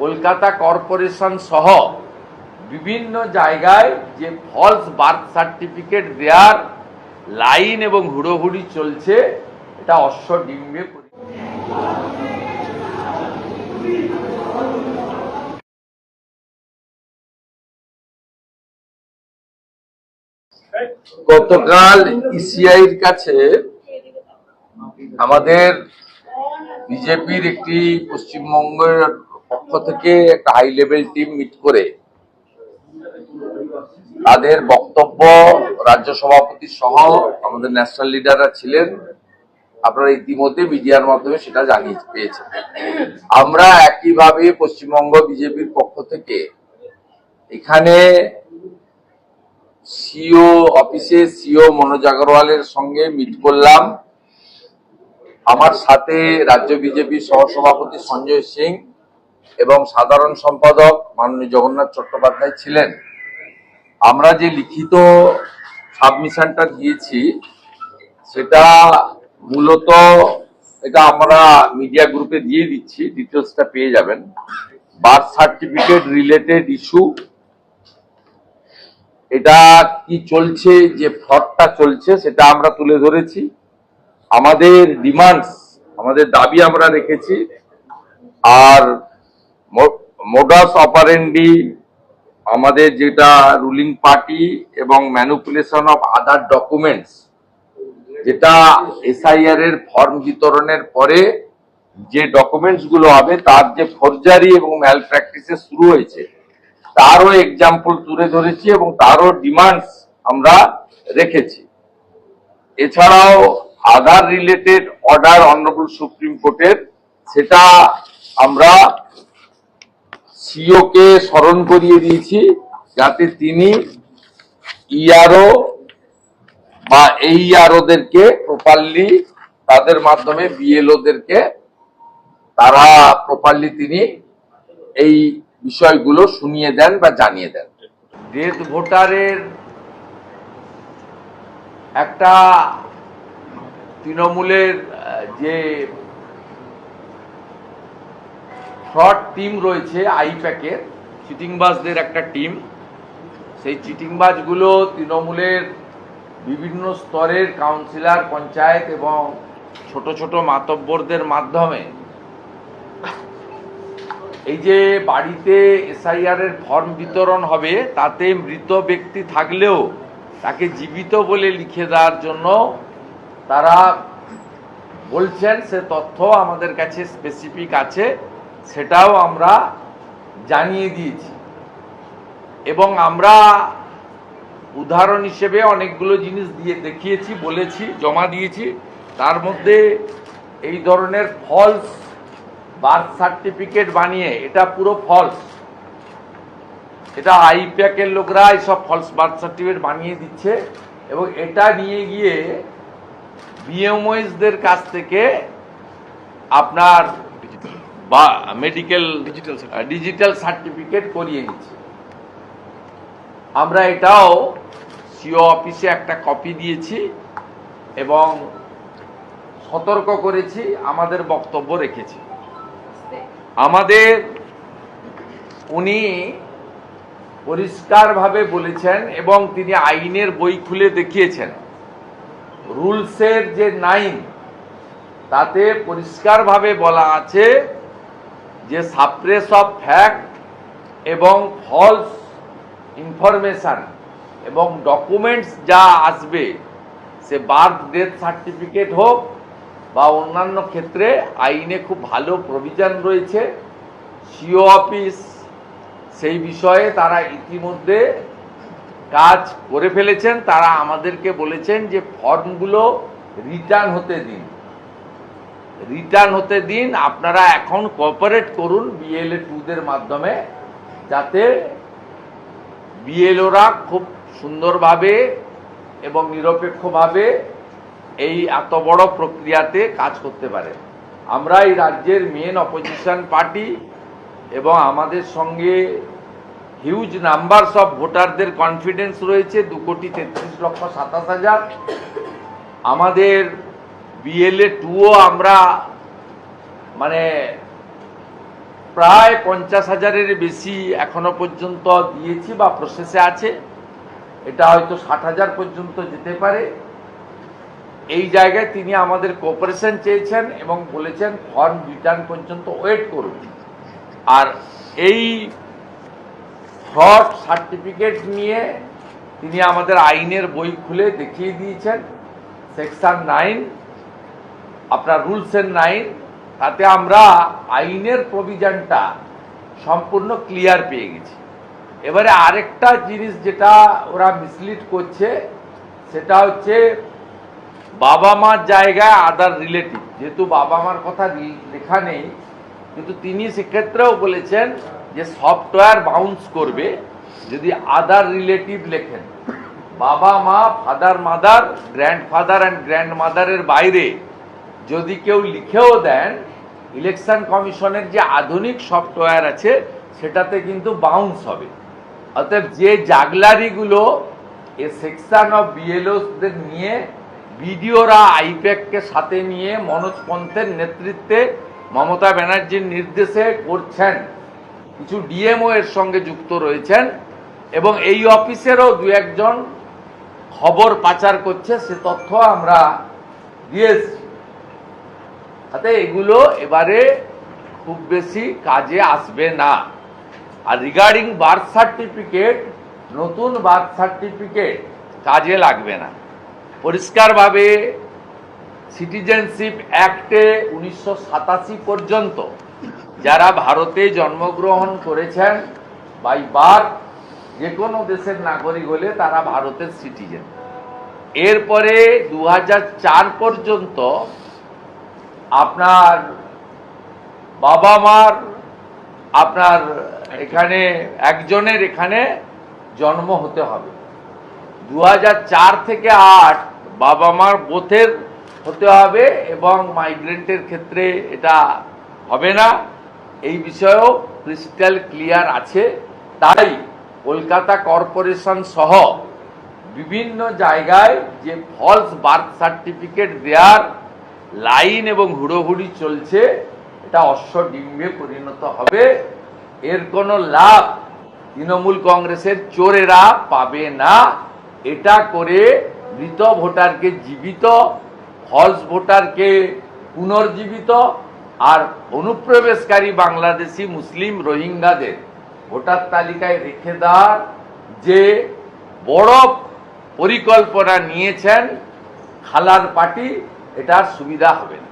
Kolkata corporation সহ বিভিন্ন জায়গায় যে ফলস বার্থ সার্টিফিকেট দেওয়ার লাইন এবং হুড়োহুড়ি চলছে, এটা অশ্ব ডিম্বে গতকাল ইসিআইর কাছে আমাদের বিজেপির একটি পশ্চিমবঙ্গের পক্ষ থেকে একটা হাই লেভেল টিম মিট করে তাদের বক্তব্য রাজ্য সভাপতি সহ আমাদের ন্যাশনাল লিডাররা ছিলেন। আপনারা ইতিমধ্যে মিডিয়ার মাধ্যমে সেটা জানিয়ে পেয়েছেন। আমরা একইভাবে পশ্চিমবঙ্গ বিজেপির পক্ষ থেকে এখানে সিও অফিসে সিও মনোজ আগরওয়ালের সঙ্গে মিট করলাম। আমার সাথে রাজ্য বিজেপি সহসভাপতি সঞ্জয় সিং এবং সাধারণ সম্পাদক মাননীয় জগন্নাথ চট্টোপাধ্যায় ছিলেন। আমরা যে লিখিত সাবমিশনটা দিয়েছি, সেটা মূলত এটা আমরা মিডিয়া গ্রুপে দিয়ে দিচ্ছি, ডিটেলসটা পেয়ে যাবেন। বার্থ সার্টিফিকেট রিলেটেড ইস্যু, এটা কি চলছে, যে ফ্রডটা চলছে, সেটা আমরা তুলে ধরেছি। আমাদের ডিমান্ডস, আমাদের দাবি আমরা রেখেছি। আর মোডাস অপারেন্ডি, আমাদের যেটা রুলিং পার্টি এবং ম্যানুপুলেশন অফ আদার ডকুমেন্টস, যেটা এসআইআর এর ফর্ম বিতরণের পরে যে ডকুমেন্টসগুলো হবে, তার যে ফরজারি এবং ম্যাল প্র্যাকটিসে শুরু হয়েছে, তারও এক্সাম্পল তুলে ধরেছি এবং তারও ডিমান্ডস আমরা রেখেছি। এছাড়াও Aadhaar related order honourable supreme কোর্টের, সেটা আমরা সিও কে স্মরণ করিয়ে দিয়েছি যাতে তিনি ইআরও বা এই আরোদেরকে প্রপারলি তাদের মাধ্যমে বিএলওদেরকে তারা প্রপারলি তিনি এই বিষয়গুলো শুনিয়ে দেন বা জানিয়ে দেন। ডেথ ভোটারের একটা তৃণমূলের যে ফ্রড টিম রয়েছে আইপ্যাকের। চিটিংবাজদের একটা টিম। সেই চিটিংবাজগুলো তৃণমূলের বিভিন্ন স্তরের কাউন্সিলর, পঞ্চায়েত এবং ছোট ছোট মাতব্বরদের মাধ্যমে এই যে বাড়িতে এসআইআর এর ফর্ম বিতরণ হবে, তাতে মৃত ব্যক্তি থাকলেও তাকে জীবিত বলে লিখে দেওয়ার জন্য তারা বলছেন, সে তথ্য আমাদের কাছে স্পেসিফিক আছে। সেটাও আমরা জানিয়ে দিয়েছি। এবং আমরা উদাহরণ হিসেবে অনেকগুলো জিনিস দিয়ে দেখিয়েছি, বলেছি, জমা দিয়েছি। তার মধ্যে এই ধরনের ফলস বার্থ সার্টিফিকেট বানিয়ে, এটা পুরো ফলস এটা আইপ্যাকের লোকরা এইসব ফলস বার্থ সার্টিফিকেট বানিয়ে দিচ্ছে এবং এটা নিয়ে গিয়ে বিএমওএসদের কাছ থেকে আপনার বা মেডিকেল Digital ডিজিটাল সার্টিফিকেট করিয়ে নিচ্ছে আমরা এটাও সিও অফিসে একটা কপি দিয়েছি এবং সতর্ক করেছি আমাদের বক্তব্য রেখেছি। আমাদের উনি পরিষ্কারভাবে বলেছেন এবং তিনি আইনের বই খুলে দেখিয়েছেন। রুলসের যে নাইন তাতে পরিষ্কারভাবে বলা আছে যে সাপ্রেস অফ ফ্যাক্ট এবং ফলস ইনফরমেশন এবং ডকুমেন্টস যা আসবে, সে বার্থ ডেথ সার্টিফিকেট হোক বা অন্যান্য ক্ষেত্রে আইনে খুব ভালো প্রভিশন রয়েছে। সিও অফিস সেই বিষয়ে তারা ইতিমধ্যে কাজ করে ফেলেছেন। তারা আমাদেরকে বলেছেন যে ফর্মগুলো রিটার্ন হতে দিন। রিটার্ন হতে দিন, আপনারা এখন কোঅপারেট করুন বিএলএ টুদের মাধ্যমে, যাতে বিএলওরা খুব সুন্দরভাবে এবং নিরপেক্ষভাবে এই এত বড় প্রক্রিয়াতে কাজ করতে পারে। আমরা এই রাজ্যের মেন অপোজিশন পার্টি এবং আমাদের সঙ্গে হিউজ নাম্বারস অফ ভোটারদের কনফিডেন্স রয়েছে, দু কোটি তেত্রিশ লক্ষ সাতাশ হাজার। আমাদের বিএলএ টুও আমরা মানে প্রায় পঞ্চাশ হাজারের বেশি এখনও পর্যন্ত দিয়েছি বা প্রসেসে আছে। এটা হয়তো ষাট হাজার পর্যন্ত যেতে পারে। এই জায়গায় তিনি আমাদের কোঅপারেশন চেয়েছেন এবং বলেছেন ফর্ম রিটার্ন পর্যন্ত ওয়েট করুন। আর এই ফ্রড সার্টিফিকেট নিয়ে তিনি আমাদের আইনের বই খুলে দেখিয়ে দিয়েছেন। সেকশন নাইন আপনার রুলস এন্ড নাইন তাতে আমরা আইনের প্রভিজনটা সম্পূর্ণ ক্লিয়ার পেয়ে গেছি। এবারে আরেকটা জিনিস যেটা ওরা মিসলিড করছে, সেটা হচ্ছে বাবা মার জায়গায় আদার রিলেটিভ যেহেতু বাবা মার কথা লেখা নেই, কিন্তু তিনি সেক্ষেত্রেও বলেছেন যে সফটওয়্যার বাউন্স করবে যদি আদার রিলেটিভ লেখেন। বাবা মা father mother grandfather and grand মাদারের বাইরে যদি কেউ লিখেও দেন ইলেকশন কমিশনের যে আধুনিক সফটওয়্যার আছে, সেটাতে কিন্তু বাউন্স হবে। অতএব যে জাগলারিগুলো এ সেকশন অফ বিএলওদের নিয়ে, বিডিওরা আইপ্যাককে সাথে নিয়ে মনোজ পন্থের নেতৃত্বে মমতা ব্যানার্জির নির্দেশে করছেন। কিছু ডিএমও এর সঙ্গে যুক্ত রয়েছেন এবং এই অফিসেরও দু একজন খবর পাচার করছে, সে তথ্য আমরা দিয়েছি তাতে এগুলো এবারে খুব বেশি কাজে আসবে না। আর রিগার্ডিং বার্থ সার্টিফিকেট নতুন বার্থ সার্টিফিকেট কাজে লাগবে না। পরিষ্কারভাবে সিটিজেনশিপ অ্যাক্টে উনিশশো সাতাশি পর্যন্ত যারা ভারতে জন্মগ্রহণ করেছেন বাই বার্থ যে কোনো দেশের নাগরিক হলে তারা ভারতের সিটিজেন এরপরে দু পর্যন্ত আপনার বাবা মার আপনার এখানে একজনের এখানে জন্ম হতে হবে। দু থেকে আট বাবা মার বোথের হতে হবে এবং মাইগ্রেন্টের ক্ষেত্রে এটা হবে না। এই বিষয়েও ক্রিস্টাল ক্লিয়ার আছে। তাই কলকাতা কর্পোরেশন সহ বিভিন্ন জায়গায় যে ফলস বার্থ সার্টিফিকেট দেওয়ার লাইন এবং হুড়োহুড়ি চলছে, এটা অশ্ব ডিম্বে পরিণত হবে। এর কোনো লাভ তৃণমূল কংগ্রেসের চোরেরা পাবে না। এটা করে মৃত ভোটারকে জীবিত, ফলস ভোটারকে পুনর্জীবিত আর অনুপ্রবেশকারী বাংলাদেশি মুসলিম রোহিঙ্গাদের ভোটার তালিকায় রেখে দেওয়ার যে বড় পরিকল্পনা নিয়েছেন খালার পার্টি এটার সুবিধা হবে না।